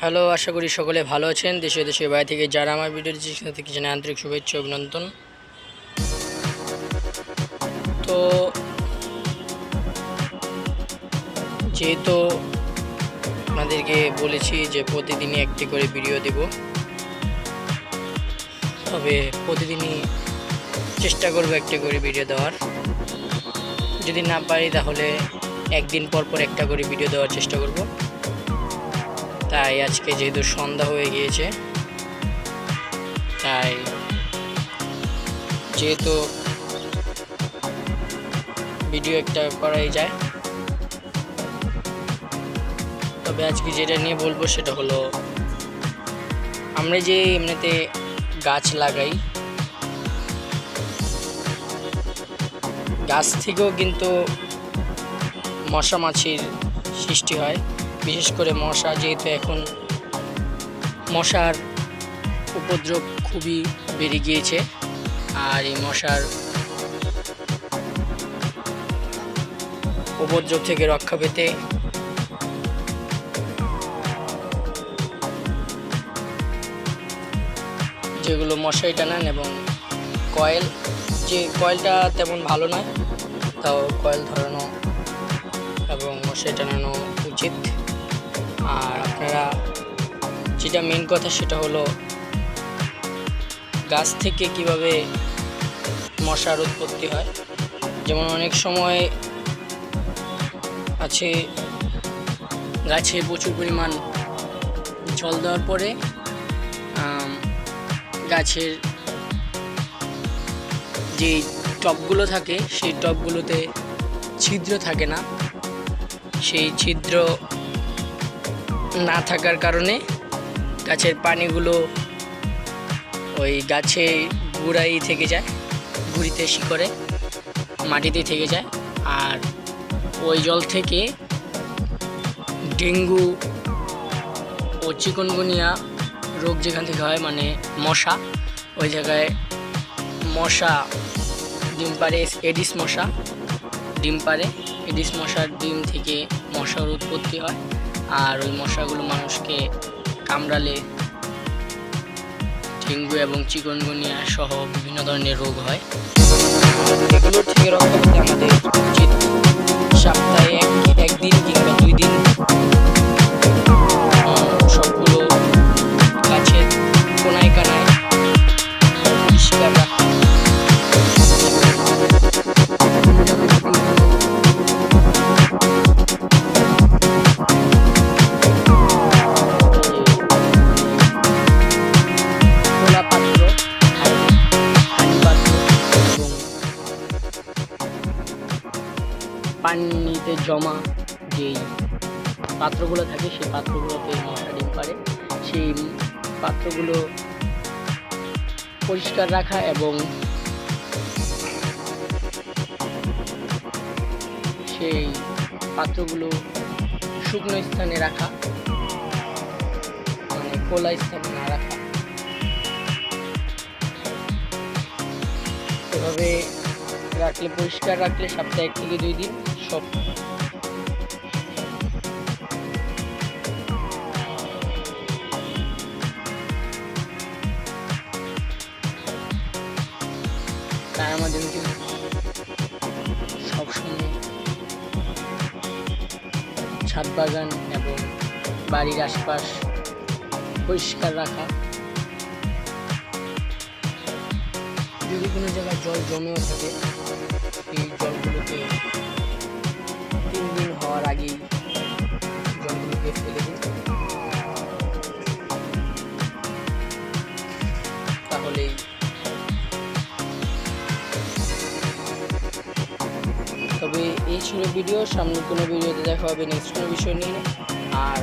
Hello, আশা করি সকলে ভালো আছেন। দেশে দেশে বাইরে থেকে যারা আমার ভিডিও দিচ্ছে সেখান থেকে জানাই আন্তরিক শুভেচ্ছা, অভিনন্দন। তো, যেহেতু আপনাদেরকে বলেছি যে প্রতিদিনই একটি করে ভিডিও দেব, তবে প্রতিদিনই চেষ্টা করব একটি করে ভিডিও দেওয়ার। যদি না পারি তাহলে একদিন পর পর একটা করে ভিডিও দেওয়ার চেষ্টা করব। তাই আজকে যেহেতু সন্ধ্যা হয়ে গিয়েছে, তাই যেহেতু ভিডিও একটা করাই যায়। তবে আজকে যেটা নিয়ে বলব সেটা হলো, আমরা যে এমনিতে গাছ লাগাই, গাছ থেকেও কিন্তু মশা মাছির সৃষ্টি হয়। বিশেষ করে মশা, যেহেতু এখন মশার উপদ্রব খুবই বেড়ে গিয়েছে, আর এই মশার উপদ্রব থেকে রক্ষা পেতে যেগুলো মশারি টানান এবং কয়েল, যে কয়েলটা তেমন ভালো নয়, তাও কয়েল ধরানো এবং মশারি টানানো উচিত। আর আপনারা যেটা মেন কথা সেটা হলো গাছ থেকে কীভাবে মশার উৎপত্তি হয়। যেমন অনেক সময় আছে গাছে প্রচুর পরিমাণ জল দেওয়ার পরে গাছের যে টবগুলো থাকে, সেই টবগুলোতে ছিদ্র থাকে না। সেই ছিদ্র না থাকার কারণে গাছের পানিগুলো ওই গাছে গুড়াই থেকে যায়, গুড়িতে শিকড়ে, মাটিতে থেকে যায়। আর ওই জল থেকে ডেঙ্গু ও চিকনগুনিয়া রোগ যেখান থেকে হয় মানে মশা, ওই জায়গায় মশা ডিম পারে এডিস মশা ডিম পারে এডিস মশার ডিম থেকে মশার উৎপত্তি হয়। আর ওই মশাগুলো মানুষকে কামড়ালে ডেঙ্গু এবং চিকনগুনিয়া সহ বিভিন্ন ধরনের রোগ হয়। এগুলো রক্ষা করতে আমাদের উচিত। সপ্তাহে এক একদিন পানিতে জমা যেই পাত্রগুলো থাকে, সেই পাত্রগুলোতে মশা ডিম পারে সেই পাত্রগুলো পরিষ্কার রাখা এবং সেই পাত্রগুলো শুকনো স্থানে রাখা মানে খোলা স্থানে না রাখা। এভাবে রাখলে, পরিষ্কার রাখলে সপ্তাহে এক থেকে দুই দিন সব। তাই আমাদেরকে সবসময় ছাদ বাগান এবং বাড়ির আশপাশ পরিষ্কার রাখা। কোনো জায়গায় জল জমেও থাকে। এই জলগুলোকে তিন দিন হওয়ার আগেই জলগুলোকে ফেলে দিন তাহলেই তবে এই ছিল ভিডিও। সামনে কোনো ভিডিওতে দেখা হবে নেক্সট কোনো বিষয় নিয়ে। আর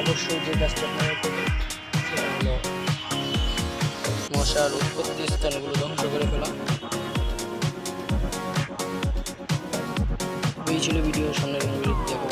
অবশ্যই যে কাজটা আপনারা মশার উৎপত্তি স্থানগুলো ধ্বংস করে ফেলা। এই ছিল ভিডিও সামনের দেখা